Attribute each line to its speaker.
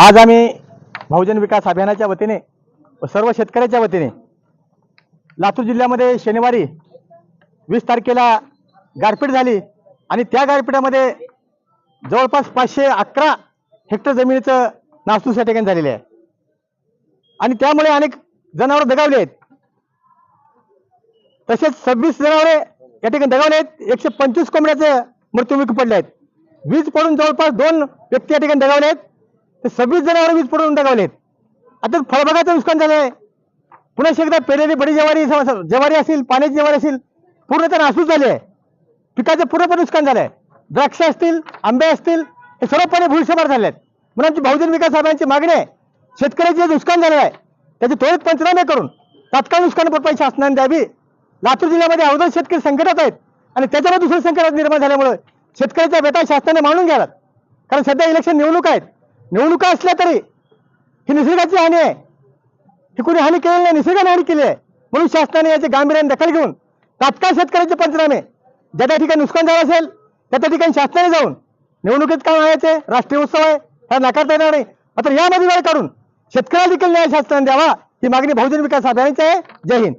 Speaker 1: आज आम्ही बहुजन विकास अभियानाच्या वतीने व सर्व शेतकऱ्याच्या वतीने लातूर जिल्ह्यामध्ये शनिवारी वीस तारखेला गारपीट झाली आणि त्या गारपीटामध्ये जवळपास पाचशे अकरा हेक्टर जमिनीचं नासूस या ठिकाणी झालेले आहे. आणि त्यामुळे अनेक जनावर दगावले आहेत. तसेच सव्वीस जनावरे या ठिकाणी दगावले आहेत. एकशे पंचवीस कोंबड्याचे मृत्युमुखी पडले आहेत. वीज पडून जवळपास दोन व्यक्ती या ठिकाणी दगावले आहेत. ते सव्वीस जणांवर वीज पडून टाकावलेत आता फळबागाचं नुकसान झालं आहे पुन्हा एकदा पेरलेली बडी जवारी जवारी असेल पाण्याची जवारी असेल पूर्ण तर नासूस झाले आहे पिकाचं पूर्णपणे नुकसान झालं आहे द्राक्ष असतील आंबे असतील हे सर्वपणे भुईसभार झाले आहेत म्हणून आमची बहुजन विकास साहेबांची मागणी आहे शेतकऱ्याचे जे नुकसान झालं आहे त्याचे त्वरित पंचनामे करून तात्काळ नुकसान भरपाई शासनाने द्यावी. लातूर जिल्ह्यामध्ये अवघड शेतकरी संकटात आहेत आणि त्याच्यावर दुसरं संकट निर्माण झाल्यामुळे शेतकऱ्याच्या बेटा शासनाने मानून घ्याव्यात कारण सध्या इलेक्शन निवडणूक आहेत. निवडणुका असल्या तरी ही निसर्गाची हानी आहे. ही कोणी हानी केलेली नाही निसर्गाने हानी केली आहे. म्हणून शासनाने याची गांभीर्याने दखल घेऊन तात्काळ शेतकऱ्याचे पंचनामे ज्या त्या ठिकाणी नुकसान झालं असेल त्या त्या ठिकाणी शासनाने जाऊन निवडणुकीत काय व्हायचे राष्ट्रीय उत्सव आहे ह्या नाकारता येणार नाही. मात्र यामध्ये वेळ काढून शेतकऱ्याला देखील न्याय शासनाने द्यावा ही मागणी बहुजन विकास अभियानाची आहे. जय हिंद.